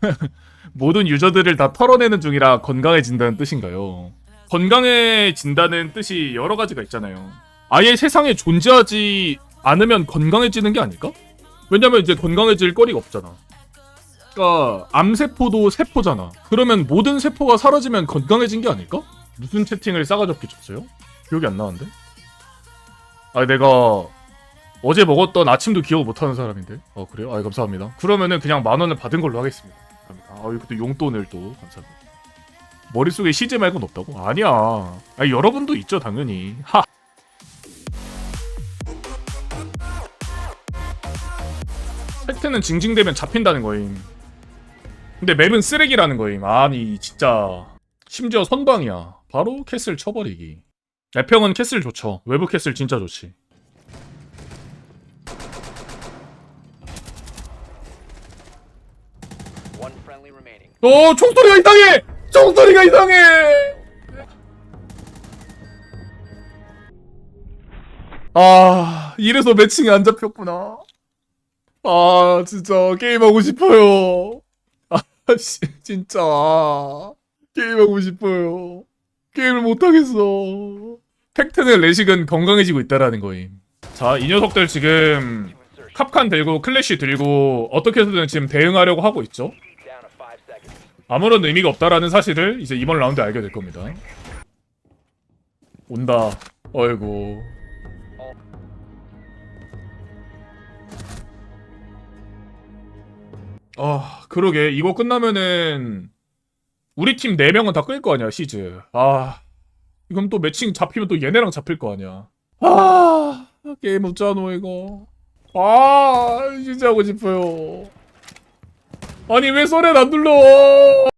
모든 유저들을 다 털어내는 중이라 건강해진다는 뜻인가요? 건강해진다는 뜻이 여러 가지가 있잖아요. 아예 세상에 존재하지 않으면 건강해지는 게 아닐까? 왜냐면 이제 건강해질 거리가 없잖아. 그러니까 암세포도 세포잖아. 그러면 모든 세포가 사라지면 건강해진 게 아닐까? 무슨 채팅을 싸가지 없게 줬어요? 기억이 안 나는데? 아 내가 어제 먹었던 아침도 기억 못하는 사람인데. 어 그래요? 아 감사합니다. 그러면은 그냥 만 원을 받은 걸로 하겠습니다. 감사합니다. 아 이것도 용돈을 또 감사합니다. 머릿속에 시제 말고는 없다고? 아니야. 아 여러분도 있죠 당연히. 하. 팩트는 징징대면 잡힌다는 거임. 근데 맵은 쓰레기라는 거임. 아니 진짜 심지어 선방이야. 바로 캐슬 쳐버리기. 애평은 캐슬 좋죠. 외부 캐슬 진짜 좋지. Remaining. 어 총소리가 이상해! 총소리가 이상해! 아 이래서 매칭이 안 잡혔구나. 아 진짜 게임하고 싶어요. 아 씨 진짜 게임하고 싶어요. 게임을 못 하겠어. 팩트는 레식은 건강해지고 있다라는 거임. 자 이 녀석들 지금 캅칸 들고 클래시 들고 어떻게 해서든 지금 대응하려고 하고 있죠. 아무런 의미가 없다라는 사실을 이제 이번 라운드에 알게 될 겁니다. 온다. 어이구. 아, 그러게. 이거 끝나면은 우리 팀 4명은 다 끌 거 아니야, 시즈. 아. 이건 또 매칭 잡히면 또 얘네랑 잡힐 거 아니야. 아, 게임 없잖아, 이거. 아, 진짜 하고 싶어요. 아니, 왜 썰엔 안 눌러?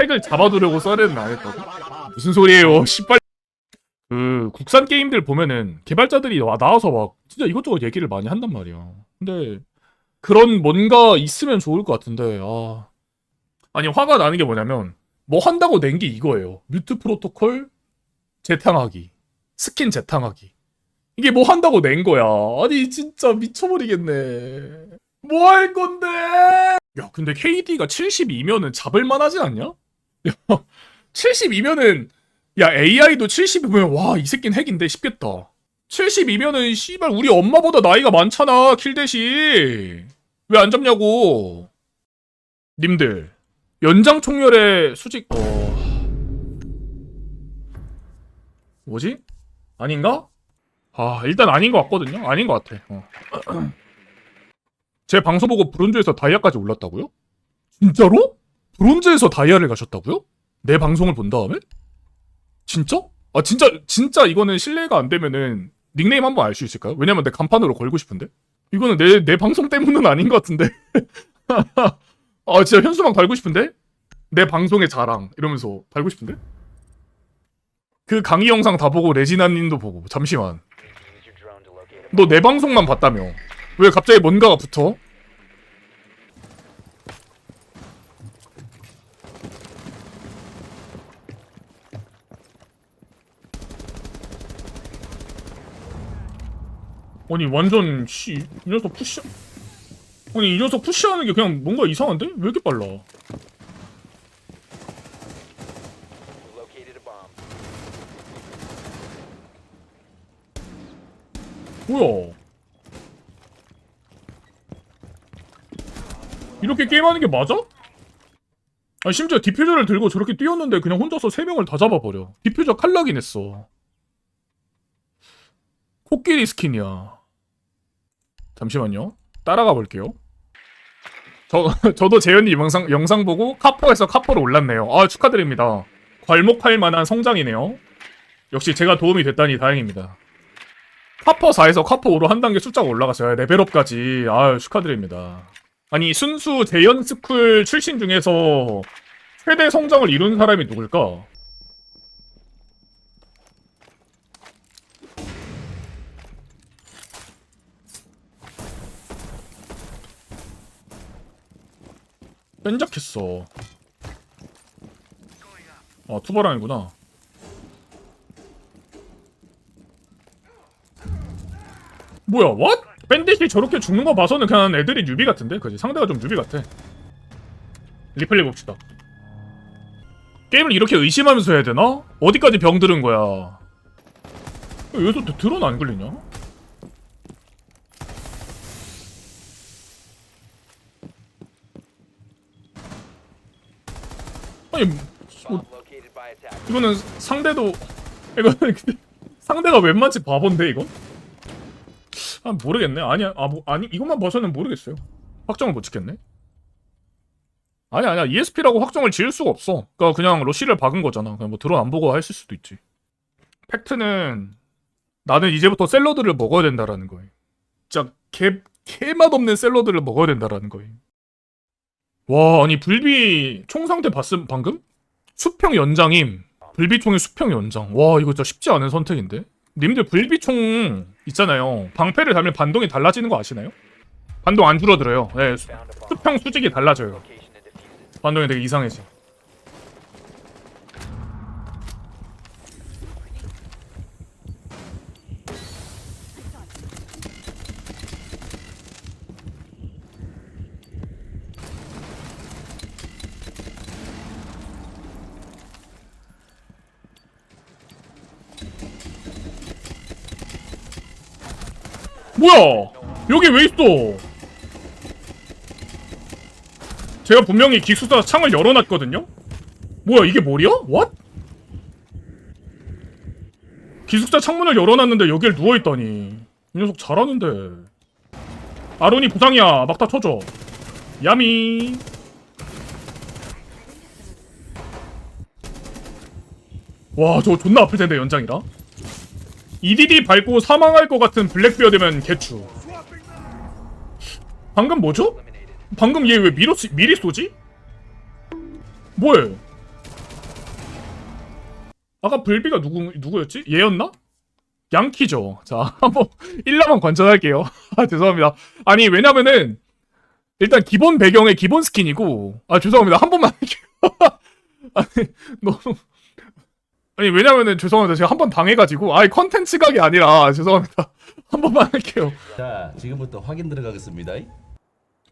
핵을 잡아두려고 썰에는 안 했다고? 무슨 소리예요? 씨발. 그 국산 게임들 보면은 개발자들이 와 나와서 막 진짜 이것저것 얘기를 많이 한단 말이야. 근데 그런 뭔가 있으면 좋을 것 같은데 아 아니 화가 나는 게 뭐냐면 뭐 한다고 낸 게 이거예요. 뮤트 프로토콜 재탕하기, 스킨 재탕하기. 이게 뭐 한다고 낸 거야. 아니 진짜 미쳐버리겠네. 뭐 할 건데? 야 근데 KD가 72면은 잡을만 하지 않냐? 야 72면은 야 AI도 70이면 와 이 새끼는 핵인데 싶겠다 72면은 씨발 우리 엄마보다 나이가 많잖아 킬대시 왜 안 잡냐고 님들 연장 총열의 수직 어... 뭐지? 아닌가? 아 일단 아닌 것 같거든요 아닌 것 같아 어. 제 방송 보고 브론즈에서 다이아까지 올랐다고요? 진짜로? 브론즈에서 다이아를 가셨다고요? 내 방송을 본 다음에? 진짜? 아 진짜 진짜 이거는 신뢰가 안 되면은 닉네임 한번 알 수 있을까요? 왜냐면 내 간판으로 걸고 싶은데 이거는 내 내 방송 때문은 아닌 것 같은데 아 진짜 현수막 달고 싶은데 내 방송의 자랑 이러면서 달고 싶은데 그 강의 영상 다 보고 레지나님도 보고 잠시만 너 내 방송만 봤다며 왜 갑자기 뭔가가 붙어? 아니 완전 씨, 이 녀석 푸시 아니 이 녀석 푸시하는 게 그냥 뭔가 이상한데? 왜 이렇게 빨라? 뭐야? 이렇게 게임하는 게 맞아? 아니 심지어 디퓨저를 들고 저렇게 뛰었는데 그냥 혼자서 세 명을 다 잡아버려. 디퓨저 칼락이 냈어. 코끼리 스킨이야. 잠시만요. 따라가 볼게요. 저, 저도 재현님 영상, 영상 보고 카포에서 카포로 올랐네요. 아, 축하드립니다. 괄목할 만한 성장이네요. 역시 제가 도움이 됐다니 다행입니다. 카퍼 4에서 카퍼 5로 한 단계 숫자가 올라갔어요. 레벨업까지. 아유, 축하드립니다. 아니, 순수 재연 스쿨 출신 중에서 최대 성장을 이룬 사람이 누굴까? 뺀작했어. 아, 투바랑이구나. 뭐야, what? 밴딧이 저렇게 죽는 거 봐서는 그냥 애들이 뉴비 같은데? 그지? 상대가 좀 뉴비 같아. 리플레이 봅시다. 게임을 이렇게 의심하면서 해야 되나? 어디까지 병 들은 거야? 여기서 드- 드론 안 걸리냐? 아니 뭐. 이거는 상대도 이거는 근데 상대가 웬만치 바본데 이거? 아 모르겠네. 아니야. 아 뭐, 아니 이것만 봐서는 모르겠어요. 확정을 못 짓겠네. 아니 아니야. ESP라고 확정을 지을 수가 없어. 그러니까 그냥 러시를 박은 거잖아. 그냥 뭐 드론 안 보고 했을 수도 있지. 팩트는 나는 이제부터 샐러드를 먹어야 된다라는 거예요. 진짜 개 개맛 없는 샐러드를 먹어야 된다라는 거예요. 와 아니 불비 총 상태 봤음 방금? 수평 연장임. 불비총의 수평 연장. 와 이거 진짜 쉽지 않은 선택인데. 님들 불비총 있잖아요. 방패를 달면 반동이 달라지는 거 아시나요? 반동 안 줄어들어요. 네. 수평 수직이 달라져요. 반동이 되게 이상해지. 뭐야? 여기 왜 있어? 제가 분명히 기숙사 창을 열어놨거든요? 뭐야 이게 머리야? What? 기숙사 창문을 열어놨는데 여길 누워있다니 이 녀석 잘하는데 아론이 부상이야 막다 쳐줘 야미 와 저거 존나 아플 텐데 연장이라 EDD 밟고 사망할 것 같은 블랙비어드면 개추 방금 뭐죠? 방금 얘 왜 미로 미리 쏘지? 뭐해? 아까 불비가 누구 누구였지? 얘였나? 양키죠. 자 한번 1라만 관전할게요. 아 죄송합니다. 아니 왜냐면은 일단 기본 배경의 기본 스킨이고 아 죄송합니다 한 번만 할게요. 아니 너무 아니 왜냐면은 죄송합니다 제가 한 번 당해가지고 아이 컨텐츠 각이 아니라 죄송합니다 한 번만 할게요. 자, 지금부터 확인 들어가겠습니다.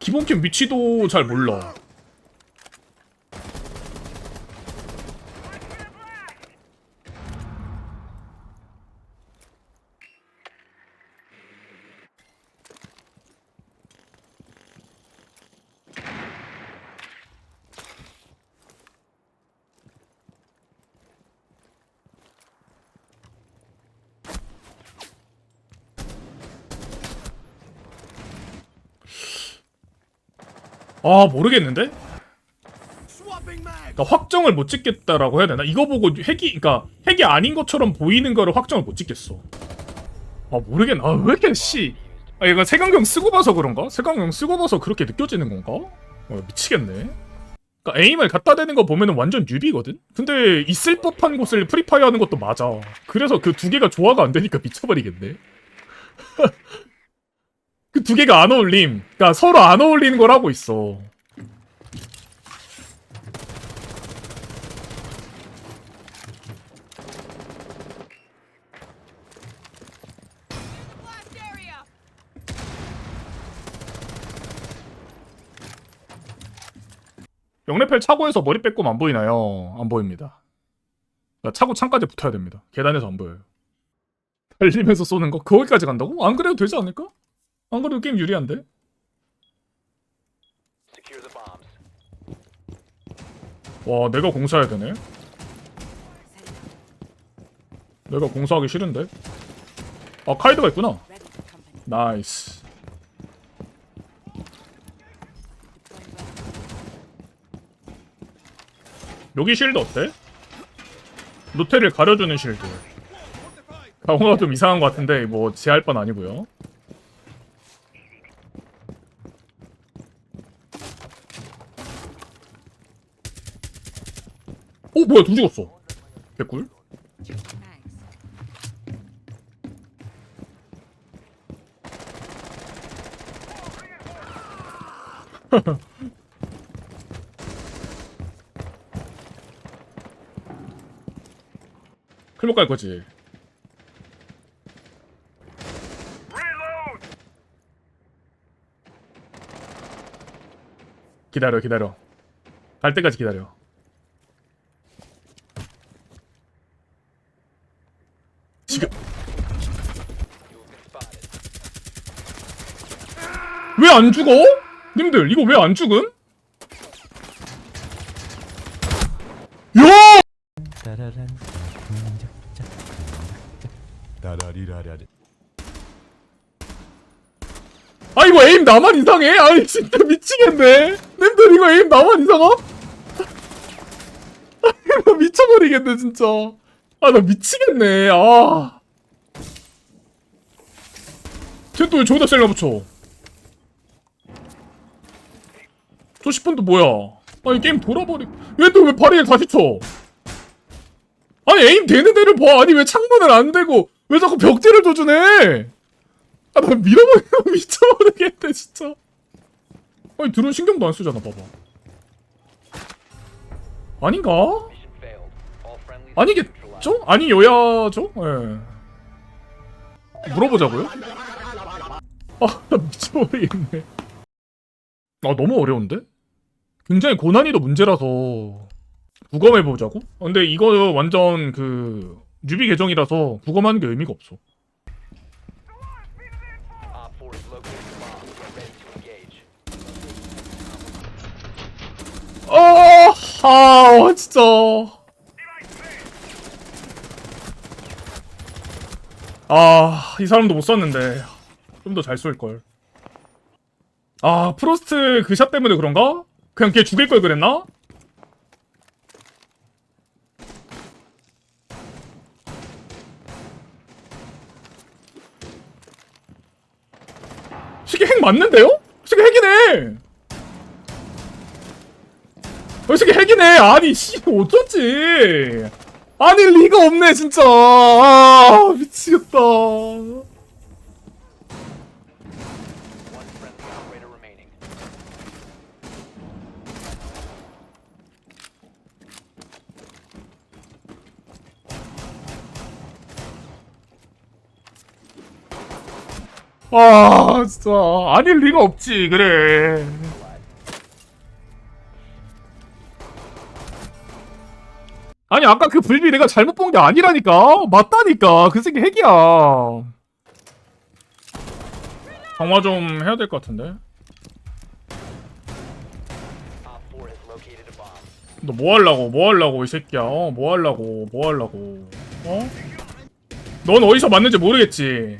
기본캠 위치도 잘 몰라. 아 모르겠는데? 그러니까 확정을 못 짓겠다라고 해야 되나? 이거 보고 핵이 그러니까 핵이 아닌 것처럼 보이는 거를 확정을 못 짓겠어. 아 모르겠나? 아, 왜 이렇게 씨? 아 이거 색안경 쓰고 봐서 그런가? 색안경 쓰고 봐서 그렇게 느껴지는 건가? 어, 미치겠네. 그러니까 에임을 갖다 대는 거 보면은 완전 뉴비거든. 근데 있을 법한 곳을 프리파이어 하는 것도 맞아. 그래서 그 두 개가 조화가 안 되니까 미쳐버리겠네. 그 두 개가 안 어울림. 그러니까 서로 안 어울리는 걸 하고 있어. 영래펠 차고에서 머리 빼꼼 안 보이나요? 안 보입니다. 차고 창까지 붙어야 됩니다. 계단에서 안 보여요. 달리면서 쏘는 거 거기까지 간다고? 안 그래도 되지 않을까? 안 그래도 게임 유리한데? 와 내가 공사해야 되네. 내가 공사하기 싫은데? 아 카이드가 있구나. 나이스. 여기 실드 어때? 루테를 가려주는 실드. 강호가 좀 이상한 것 같은데 뭐 제할 건 아니고요 어 뭐야 둘 죽었어. 개꿀. 클목 갈 거지? 기다려 기다려. 갈 때까지 기다려. 왜 안 죽어? 님들 이거 왜 안 죽음? 야! 다라리라라리. 아 이거 에임 나만 이상해? 아니 진짜 미치겠네. 님들 이거 에임 나만 이상함? 아 이거 미쳐버리겠네 진짜. 아 나 미치겠네. 아. 쟤또왜 저기다 셀라 붙여? 저 10분도 뭐야? 아니 게임 돌아버리. 얘 또 왜 발이를 다시 쳐? 아니 에임 되는 데를 봐. 아니 왜 창문을 안 대고 왜 자꾸 벽지를 도주네? 아, 나 밀어버리면 미쳐버리겠네, 진짜. 아니, 드론 신경도 안 쓰잖아, 봐봐. 아닌가? 아니겠죠? 아니여야죠? 예. 물어보자고요? 아, 나 미쳐버리겠네. 아, 너무 어려운데? 굉장히 고난이도 문제라서. 부검해보자고? 아, 근데 이거 완전 그, 뉴비 계정이라서 부검하는 게 의미가 없어. Op 4 has located the bomb. Get ready to engage. 아, 아, 진짜. 아, 이 사람도 못 썼는데. 좀 더 잘 쏠걸. 아, 프로스트 그 샷 때문에 그런가? 그냥 걔 죽일 걸 그랬나? 시계 핵 맞는데요? 시계 핵이네! 어, 이 새끼 핵이네. 아니, 씨, 어쩌지? 아니, 리가 없네, 진짜. 아, 미치겠다. 아, 진짜. 아닐 리가 없지, 그래. 아니, 아까 그 불비 내가 잘못 본 게 아니라니까. 맞다니까. 그 새끼 핵이야. 강화 좀 해야 될 것 같은데. Op 4 has located a bomb. 너뭐 하려고, 뭐 하려고, 이 새끼야. 어, 뭐 하려고, 뭐 하려고. 어? 넌 어디서 맞는지 모르겠지.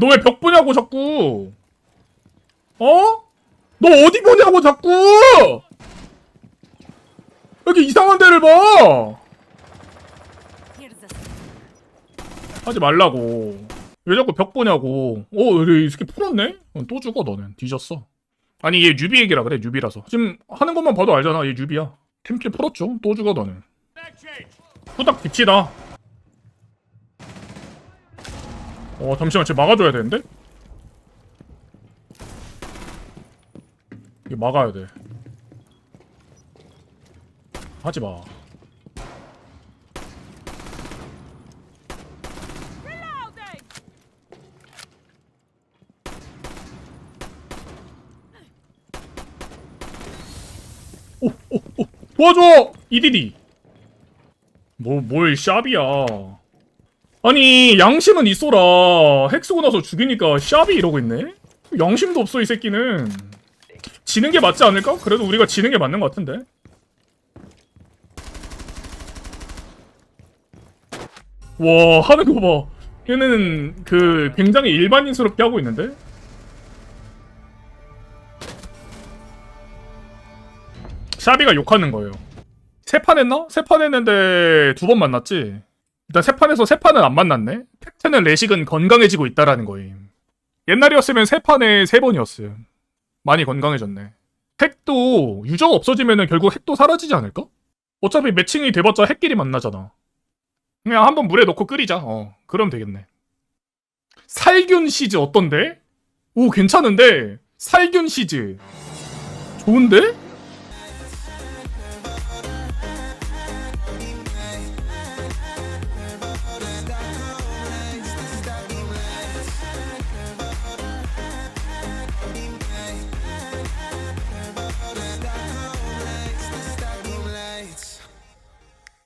너 왜 벽 보냐고, 자꾸. 어? 너 어디 보냐고, 자꾸! 왜 이렇게 이상한 데를 봐! 하지 말라고. 왜 자꾸 벽 보냐고. 어, 이 새끼 풀었네? 어, 또 죽어, 너는. 뒤졌어. 아니, 얘 뉴비 얘기라 그래, 뉴비라서. 지금 하는 것만 봐도 알잖아, 얘 뉴비야. 팀킬 풀었죠? 또 죽어, 너는. 후딱 뒤치다. 어, 잠시만, 쟤 막아줘야 되는데? 이거 막아야 돼. 하지 마. 도와줘! 이디디. 뭐, 뭘 샵이야. 아니, 양심은 있어라. 핵 쓰고 나서 죽이니까 샵이 이러고 있네? 양심도 없어, 이 새끼는. 지는 게 맞지 않을까? 그래도 우리가 지는 게 맞는 것 같은데. 와, 하는 거 봐. 얘는 그 굉장히 일반인스럽게 하고 있는데? 샤비가 욕하는 거예요. 세 판 했나? 세 판 했는데 두 번 만났지. 일단 세 판에서 세 판은 안 만났네. 팩트는 레식은 건강해지고 있다라는 거임. 옛날이었으면 세 판에 세 번이었어요. 많이 건강해졌네. 핵도 유저가 없어지면은 결국 핵도 사라지지 않을까? 어차피 매칭이 돼봤자 핵끼리 만나잖아. 그냥 한번 물에 넣고 끓이자. 어, 그럼 되겠네. 살균 시즈 어떤데? 오, 괜찮은데? 살균 시즈. 좋은데?